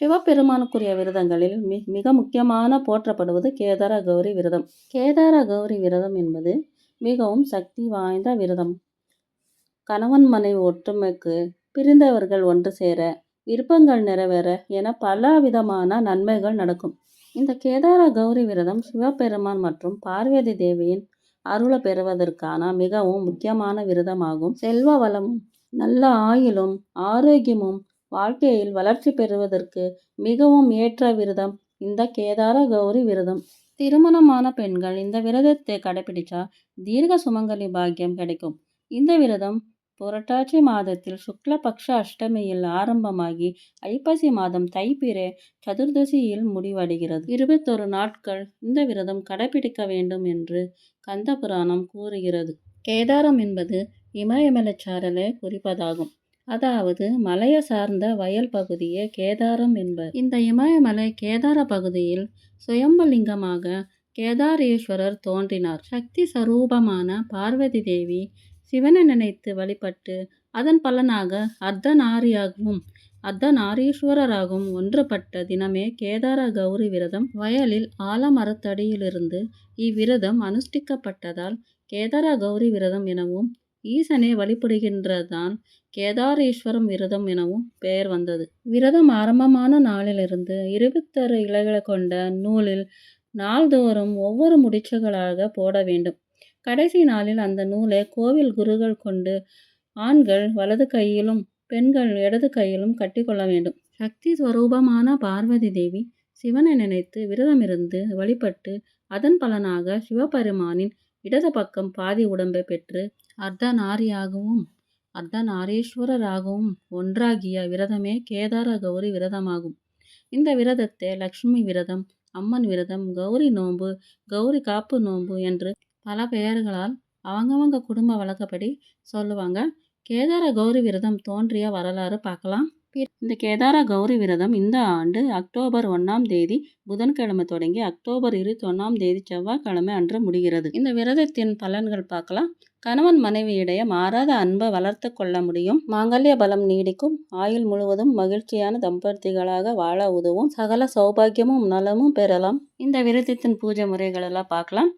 சிவபெருமானுக்குரிய விரதங்களில் மி மிக முக்கியமான போற்றப்படுவது கேதார கௌரி விரதம். கேதார கௌரி விரதம் என்பது மிகவும் சக்தி வாய்ந்த விரதம். கணவன் மனைவி ஒற்றுமைக்கு, பிரிந்தவர்கள் ஒன்று சேர, விருப்பங்கள் நிறைவேற என பல விதமான நன்மைகள் நடக்கும். இந்த கேதார கௌரி விரதம் சிவபெருமான் மற்றும் பார்வதி தேவியின் அருளை பெறுவதற்கான மிகவும் முக்கியமான விரதமாகும். செல்வ வளமும், நல்ல ஆயுளும், ஆரோக்கியமும், வாழ்க்கையில் வளர்ச்சி பெறுவதற்கு மிகவும் ஏற்ற விரதம் இந்த கேதார கௌரி விரதம். திருமணமான பெண்கள் இந்த விரதத்தை கடைபிடிச்சா தீர்க்க சுமங்கலி பாக்கியம் கிடைக்கும். இந்த விரதம் புரட்டாட்சி மாதத்தில் சுக்லபக்ஷ அஷ்டமியில் ஆரம்பமாகி ஐப்பசி மாதம் தைப்பிரே சதுர்தசியில் முடிவடைகிறது. இருபத்தொரு நாட்கள் இந்த விரதம் கடைபிடிக்க வேண்டும் என்று கந்த புராணம் கூறுகிறது. கேதாரம் என்பது இமயமலைச்சாரலை குறிப்பதாகும். அதாவது மலையை சார்ந்த வயல் பகுதியே கேதாரம் என்பர். இந்த இமயமலை கேதார பகுதியில் சுயம்பலிங்கமாக கேதாரேஸ்வரர் தோன்றினார். சக்தி சரூபமான பார்வதி தேவி சிவனை நினைத்து வழிபட்டு அதன் பலனாக அர்த்தநாரியாகவும் அர்த்தநாரீஸ்வரராகவும் ஒன்றுபட்ட தினமே கேதார கௌரி விரதம். வயலில் ஆலமரத்தடியிலிருந்து இவ்விரதம் அனுஷ்டிக்கப்பட்டதால் கேதார கௌரி விரதம் எனவும், ஈசனை வழிபடுகின்றதான் கேதாரேஸ்வரம் விரதம் எனவும் பெயர் வந்தது. விரதம் ஆரம்பமான நாளிலிருந்து இருபத்தாறு இலைகளை கொண்ட நூலில் நாள்தோறும் ஒவ்வொரு முடிச்சுகளாக போட வேண்டும். கடைசி நாளில் அந்த நூலை கோவில் குருக்கள் கொண்டு ஆண்கள் வலது கையிலும், பெண்கள் இடது கையிலும் கட்டிக்கொள்ள வேண்டும். சக்தி ஸ்வரூபமான பார்வதி தேவி சிவனை நினைத்து விரதமிருந்து வழிபட்டு அதன் பலனாக சிவபெருமானின் இடது பக்கம் பாதி உடம்பை பெற்று அர்த்தநாரியாகவும், அர்த்தநாரீஸ்வரராகவும் ஒன்றாகிய விரதமே கேதார கௌரி விரதமாகும். இந்த விரதத்தை லக்ஷ்மி விரதம், அம்மன் விரதம், கௌரி நோன்பு, கௌரி காப்பு நோன்பு என்று பல பெயர்களால் அவங்கவங்க குடும்ப வழக்கப்படி சொல்லுவாங்க. கேதார கௌரி விரதம் தோன்றிய வரலாறு பார்க்கலாம். இந்த கேதார கௌரி விரதம் இந்த ஆண்டு அக்டோபர் ஒன்றாம் தேதி புதன்கிழமை தொடங்கி அக்டோபர் இருபத்தொண்ணாம் தேதி செவ்வாய்க்கிழமை அன்று முடிகிறது. இந்த விரதத்தின் பலன்கள் பார்க்கலாம். கணவன் மனைவியிடையே மாறாத அன்பை வளர்த்து கொள்ள முடியும். மாங்கல்ய பலம் நீடிக்கும். ஆயுள் முழுவதும் மகிழ்ச்சியான தம்பதிகளாக வாழ உதவும். சகல சௌபாக்கியமும் நலமும் பெறலாம். இந்த விரதத்தின் பூஜை முறைகள் எல்லாம் பார்க்கலாம்.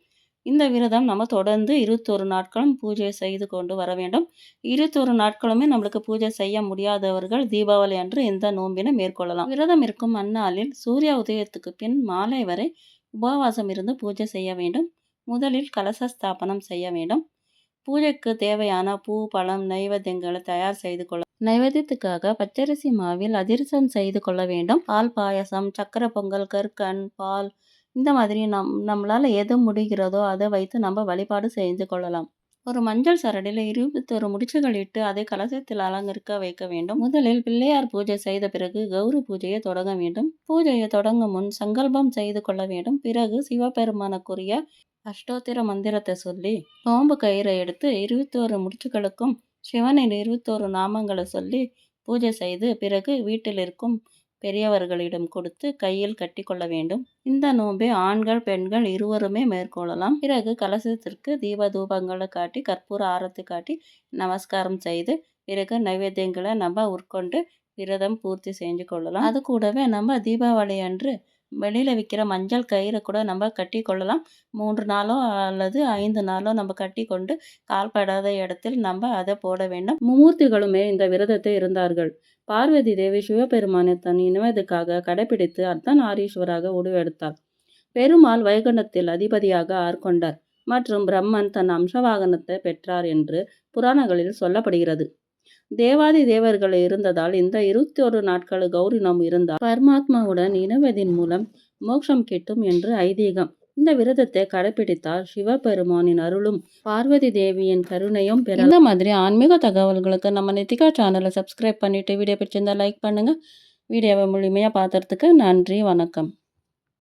இந்த விரதம் நம்ம தொடர்ந்து இருபத்தொரு நாட்களும் பூஜை செய்து கொண்டு வர வேண்டும். இருபத்தொரு நாட்களுமே நம்மளுக்கு பூஜை செய்ய முடியாதவர்கள் தீபாவளி அன்று இந்த நோன்பினை மேற்கொள்ளலாம். விரதம் இருக்கும் அந்நாளில் சூரிய உதயத்துக்கு பின் மாலை வரை உபவாசம் இருந்து பூஜை செய்ய வேண்டும். முதலில் கலச ஸ்தாபனம் செய்ய வேண்டும். பூஜைக்கு தேவையான பூ, பழம், நைவேத்தியங்களை தயார் செய்து கொள்ள நைவேத்தியத்துக்காக பச்சரிசி மாவில் அதிரசம் செய்து கொள்ள வேண்டும். பால் பாயசம் சக்கரை பொங்கல், கற்கண் பால் இந்த மாதிரி நம் நம்மளால் எது முடிகிறதோ அதை வைத்து நம்ம வழிபாடு செஞ்சு கொள்ளலாம். ஒரு மஞ்சள் சரடியில் இருபத்தொரு முடிச்சுகள் இட்டு அதை கலசத்தில் அலங்கரிக்க வைக்க வேண்டும். முதலில் பிள்ளையார் பூஜை செய்த பிறகு கௌரி பூஜையை தொடங்க வேண்டும். பூஜையை தொடங்கும் முன் சங்கல்பம் செய்து கொள்ள வேண்டும். பிறகு சிவபெருமானுக்குரிய அஷ்டோத்திர மந்திரத்தை சொல்லி நோன்பு கயிறை எடுத்து இருபத்தோரு முடிச்சுகளுக்கும் சிவனின் இருபத்தொரு நாமங்களை சொல்லி பூஜை செய்து பிறகு வீட்டில் இருக்கும் பெரியவர்களிடம் கொடுத்து கையில் கட்டிக்கொள்ள வேண்டும். இந்த நோன்பை ஆண்கள், பெண்கள் இருவருமே மேற்கொள்ளலாம். பிறகு கலசத்திற்கு தீப தூபங்களை காட்டி கற்பூர ஆரத்து காட்டி நமஸ்காரம் செய்து பிறகு நைவேத்தியங்களை நம்ம உட்கொண்டு விரதம் பூர்த்தி செஞ்சு கொள்ளலாம். அது கூடவே நம்ம தீபாவளி அன்று வெளியில் விற்கிற மஞ்சள் கயிறை கூட நம்ம கட்டி கொள்ளலாம். மூன்று நாளோ அல்லது ஐந்து நாளோ நம்ம கட்டி கொண்டு கால்படாத இடத்தில் நம்ம அதை போட வேண்டும். மும்மூர்த்திகளுமே இந்த விரதத்தை இருந்தார்கள். பார்வதி தேவி சிவபெருமானை தன் இனவதுக்காக கடைபிடித்து அர்த்தநாரீஸ்வராக உருவெடுத்தார். பெருமாள் வைகுண்டத்தில் அதிபதியாக ஆர்கொண்டார் மற்றும் பிரம்மன் தன் அம்சவாகனத்தை பெற்றார் என்று புராணங்களில் சொல்லப்படுகிறது. தேவாதி தேவர்கள் இருந்ததால் இந்த இருபத்தி ஒரு நாட்கள் கௌரி நாம் இருந்தால் பரமாத்மாவுடன் இணைவதின் மூலம் மோட்சம் கிட்டும் என்று ஐதீகம். இந்த விரதத்தை கடைபிடித்தால் சிவபெருமானின் அருளும், பார்வதி தேவியின் கருணையும் பெறும் இந்த மாதிரி ஆன்மீக தகவல்களுக்கு நம்ம நித்திகா சேனலை சப்ஸ்கிரைப் பண்ணிட்டு வீடியோ பிடிச்சிருந்தா லைக் பண்ணுங்க. வீடியோவை முழுமையா பார்த்ததுக்கு நன்றி வணக்கம்.